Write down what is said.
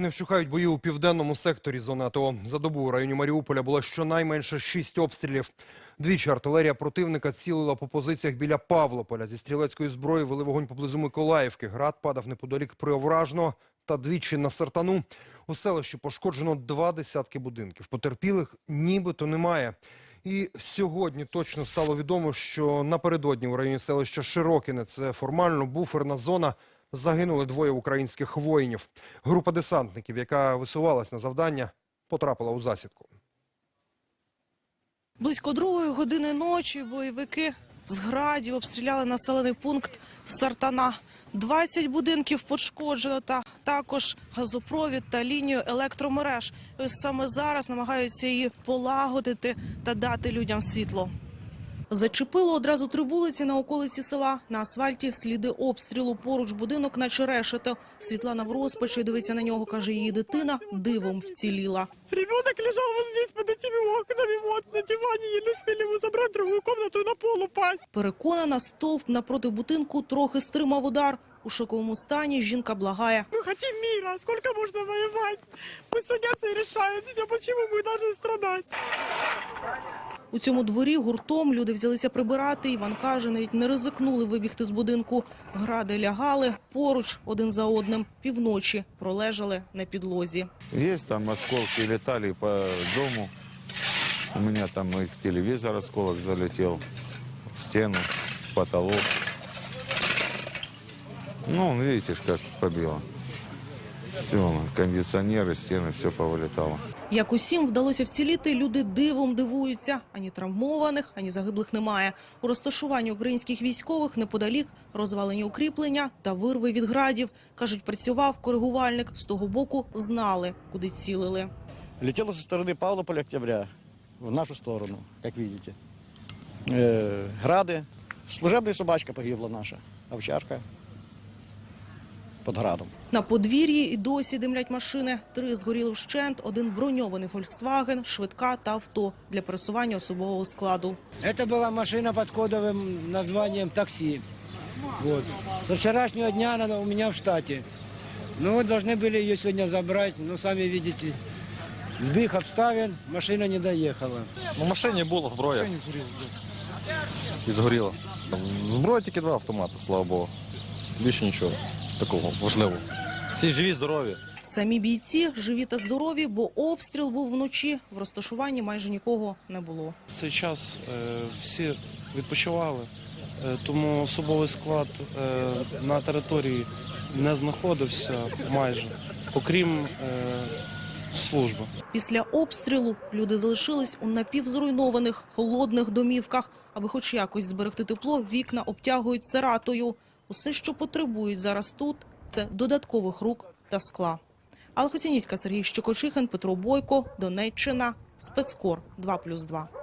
Не вщухають бої у південному секторі зони АТО. За добу у районі Маріуполя було щонайменше шість обстрілів. Двічі артилерія противника цілила по позиціях біля Павлополя. Зі стрілецької зброї вели вогонь поблизу Миколаївки. Град падав неподалік Приовражного та двічі на Сартану. У селищі пошкоджено два десятки будинків. Потерпілих нібито немає. І сьогодні точно стало відомо, що напередодні у районі селища Широкине, це формально буферна зона, загинули двоє українських воїнів. Група десантників, яка висувалась на завдання, потрапила у засідку. Близько другої години ночі бойовики з градів обстріляли населений пункт Сартана. 20 будинків пошкоджено та також газопровід та лінію електромереж. Ось саме зараз намагаються її полагодити та дати людям світло. Зачепило одразу три вулиці на околиці села. На асфальті сліди обстрілу. Поруч будинок наче решето. Світлана в розпачі дивиться на нього, каже, її дитина дивом вціліла. Ребенок лежал вот здесь под этими окнами, вот на диване, еле успели его забрать в другую комнату и на пол упасть. Переконана, стовп напроти будинку трохи стримав удар. У шоковому стані жінка благає. Мы хотим мира, сколько можно воевать? Пусть садятся и решают все, почему мы должны страдать. У цьому дворі гуртом люди взялися прибирати. Іван каже, навіть не ризикнули вибігти з будинку. Гради лягали поруч один за одним. Півночі пролежали на підлозі. Есть там осколки летали по дому. У меня там и в телевизор осколок залетел, в стену, в потолок. Ну, видите, как побило. Все, кондиционеры, стены, все повылетало. Як усім вдалося вціліти, люди дивом дивуються. Ані травмованих, ані загиблих немає. У розташуванні українських військових неподалік розвалені укріплення та вирви від градів. Кажуть, працював коригувальник. З того боку знали, куди цілили. Летело со стороны Павлополя Октября в нашу сторону, как видите. Э, грады. Служебная собачка погибла наша, овчарка под градом. На подвір'ї і досі димлять машини. Три згоріли вщент, один броньований «Фольксваген», швидка та авто для пересування особового складу. Это была машина под кодовым названием такси. Вот. Со вчерашнего дня она у меня в штате. Ну, вот должны были ее сегодня забрать, но сами видите, сбих обставин, машина не доехала. Ну, в машині була зброя. І згоріла. Зброя тільки два автомати, слава Богу. Більше нічого такого важливого. Всі живі, здорові. Самі бійці живі та здорові, бо обстріл був вночі. В розташуванні майже нікого не було. В цей час е, всі відпочивали, е, тому особовий склад е, на території не знаходився майже, окрім е, служби. Після обстрілу люди залишились у напівзруйнованих холодних домівках. Аби хоч якось зберегти тепло, вікна обтягують цератою. Усе, що потребують зараз тут, це додаткових рук та скла. Алла Сергій Щокочихин, Петро Бойко, Донеччина, Спецкор 2+,2.